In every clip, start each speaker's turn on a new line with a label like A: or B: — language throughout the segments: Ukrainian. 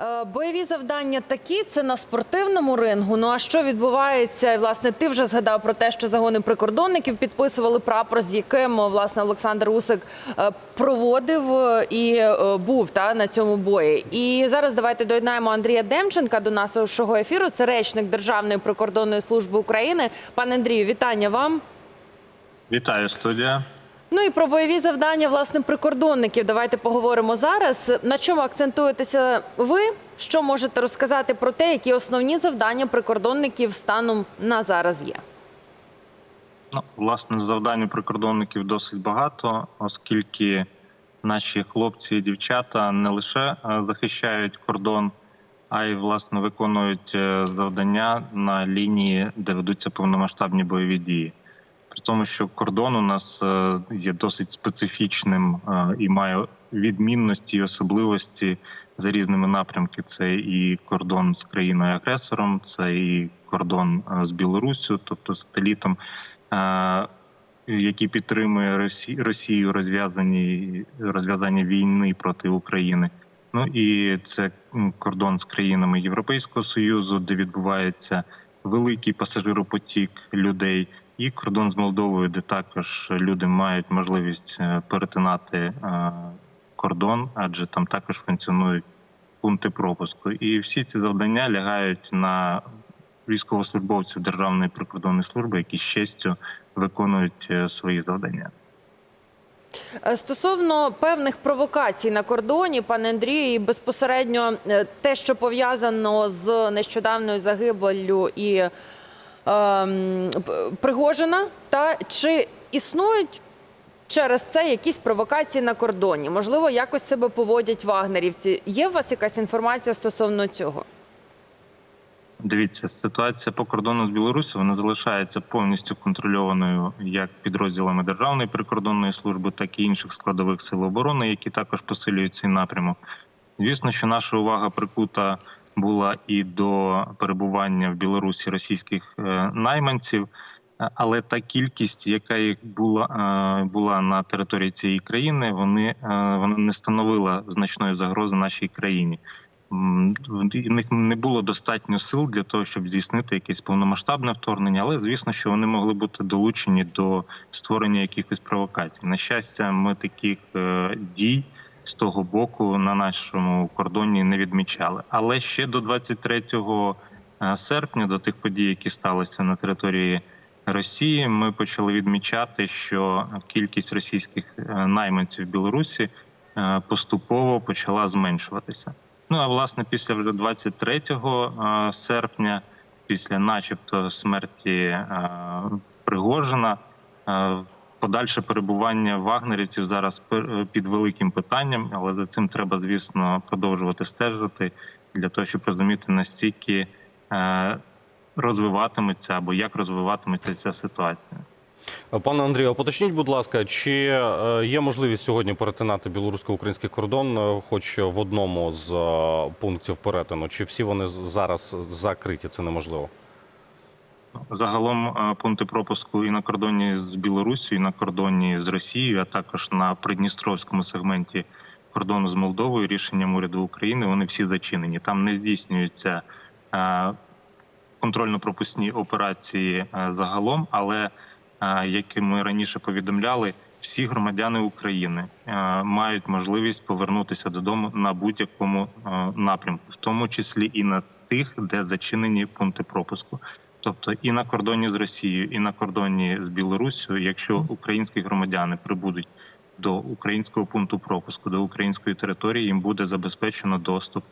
A: Е, Бойові завдання такі, це на спортивному рингу. Ну а що відбувається? І, Власне, ти вже згадав про те, що загони прикордонників підписували прапор, з яким власне Олександр Усик е, проводив е, і е, був та на цьому бої. І зараз давайте доєднаємо Андрія Демченка до нашого ефіру. Це речник Державної прикордонної служби України. Пане Андрію, вітання вам.
B: Вітаю, студія.
A: Ну і про бойові завдання власне прикордонників. Давайте поговоримо зараз. На чому акцентуєтеся ви? Що можете розказати про те, які основні завдання прикордонників станом на зараз є?
B: Ну, власне, завдань прикордонників досить багато, оскільки наші хлопці і дівчата не лише е, захищають кордон, а й власне виконують е, завдання на лінії, де ведуться повномасштабні бойові дії. При тому, що кордон у нас е, є досить специфічним е, і має відмінності і особливості за різними напрямки. Це і кордон з країною агресором, це і кордон е, з Білоруссю, тобто сателітом, який підтримує Росію розв'язані розв'язання війни проти України. Ну і це кордон з країнами Європейського союзу, де відбувається великий пасажиропотік людей, і кордон з Молдовою, де також люди мають можливість е, перетинати е, кордон, адже там також функціонують пункти пропуску. І всі ці завдання лягають на військовослужбовців Державної прикордонної служби, які з честю виконують е, свої завдання.
A: Стосовно певних провокацій на кордоні, пане Андрію, і безпосередньо те, що пов'язано з нещодавною загибеллю і Пригожина, та чи існують через це якісь провокації на кордоні? Можливо, якось себе поводять вагнерівці. Є у вас якась інформація стосовно цього?
B: Дивіться, ситуація по кордону з Білорусі вона залишається повністю контрольованою як підрозділами Державної прикордонної служби, так і інших складових сил оборони, які також посилюють цей напрямок. Звісно, що наша увага прикута була і до перебування в Білорусі російських е, найманців, е, але та кількість, яка їх була, е, була на території цієї країни, вони вона не становила значної загрози нашій країні. В них не було достатньо сил для того, щоб здійснити якесь повномасштабне вторгнення, але звісно, що вони могли бути долучені до створення якихось провокацій. На щастя, ми таких дій з того боку на нашому кордоні не відмічали. Але ще до 23 е, серпня, до тих подій, які сталися на території Росії, ми почали відмічати, що кількість російських е, найманців в Білорусі е, поступово почала зменшуватися. Ну а власне, після вже 23 е, серпня, після, начебто, смерті Пригожина, подальше перебування вагнерівців зараз пер- під великим питанням, але за цим треба, звісно, продовжувати стежити для того, щоб розуміти настільки е, розвиватиметься або як розвиватиметься ця ситуація.
C: Пане Андрію, поточніть, будь ласка, чи е, є можливість сьогодні перетинати білорусько-український кордон, е, хоч в одному з е, пунктів перетину, чи всі вони зараз закриті? Це неможливо.
B: Загалом е, пункти пропуску і на кордоні з Білорусі, і на кордоні з Росією, а також на придністровському сегменті кордону з Молдовою, рішенням уряду України вони всі зачинені. Там не здійснюються е, контрольно-пропускні операції е, загалом, але як ми раніше повідомляли, всі громадяни України мають можливість повернутися додому на будь-якому напрямку, в тому числі і на тих, де зачинені пункти пропуску. Тобто і на кордоні з Росією, і на кордоні з Білоруссю, якщо українські громадяни прибудуть до українського пункту пропуску, до української території, їм буде забезпечено доступ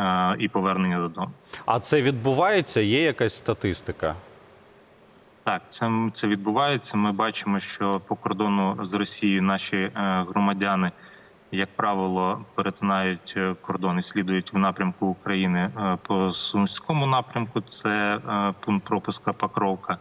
B: е, і повернення додому.
C: А це відбувається? Є якась статистика?
B: Так, це, це відбувається. Ми бачимо, що по кордону з Росією наші е, громадяни, як правило, перетинають е, кордон і слідують в напрямку України е, по сумському напрямку. Це е, пункт пропуска Покровка.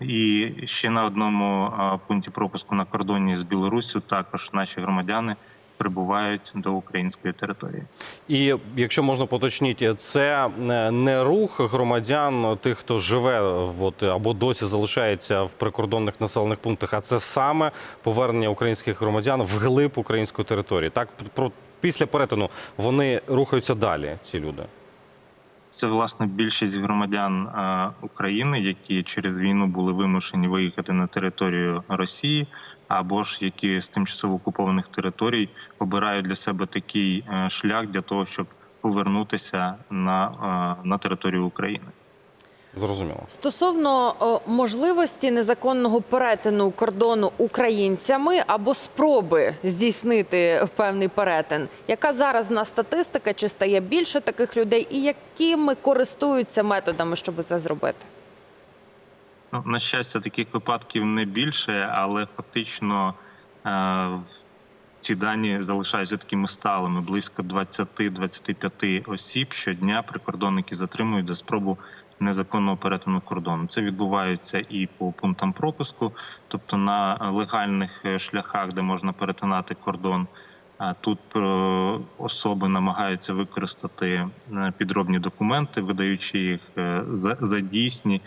B: І ще на одному пункті пропуску на кордоні з Білоруссю також наші громадяни прибувають до української території.
C: І якщо можна поточнити, це е, не рух громадян, тих, хто живе от, або досі залишається в прикордонних населених пунктах, а це саме повернення українських громадян в глиб української території. Так про після перетину вони рухаються далі. Ці люди.
B: Це власне більшість громадян е, України, які через війну були вимушені виїхати на територію Росії, або ж які з тимчасово окупованих територій обирають для себе такий е, шлях для того, щоб повернутися на, е, на територію України.
C: Зрозуміло.
A: Стосовно о, можливості незаконного перетину кордону українцями або спроби здійснити певний перетин, яка зараз в нас статистика, чи стає більше таких людей, і якими користуються методами, щоб це зробити?
B: Ну, на щастя, таких випадків не більше, але фактично е, ці дані залишаються такими сталими. Близько 20-25 осіб щодня прикордонники затримують за спробу незаконного перетину кордону. Це відбувається і по пунктам пропуску, тобто на легальних е, шляхах, де можна перетинати кордон. А Тут е, особи намагаються використати е, підробні документи, видаючи їх за, за дійсні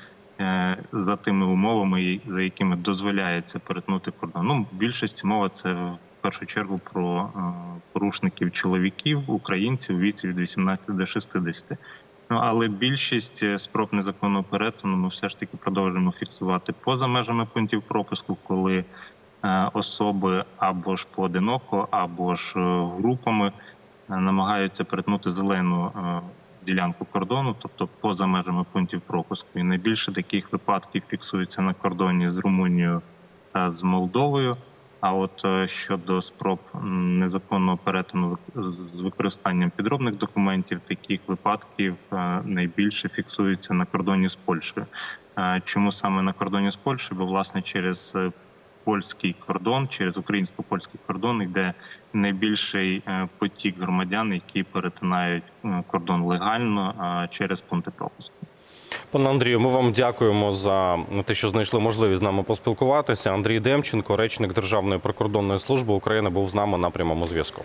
B: за тими умовами, за якими дозволяється перетнути кордон. Ну, в більшості мова це в першу чергу про порушників чоловіків, українців у віці від 18 до 60. Ну але більшість е, спроб незаконного перетину ми все ж таки продовжуємо фіксувати поза межами пунктів пропуску, коли е, особи або ж поодиноко, або ж е, групами намагаються перетнути зелену ділянку кордону, тобто поза межами пунктів пропуску. І найбільше таких випадків фіксується на кордоні з Румунією та з Молдовою. А от е, щодо спроб незаконного перетину з використанням підробних документів, таких випадків е, найбільше фіксується на кордоні з Польщею. Е, Чому саме на кордоні з Польщею? Бо власне через польський кордон, через українсько-польський кордон йде найбільший потік громадян, які перетинають кордон легально через пункти пропуску.
C: Пане Андрію, ми вам дякуємо за те, що знайшли можливість з нами поспілкуватися. Андрій Демченко, речник Державної прикордонної служби України, був з нами на прямому зв'язку.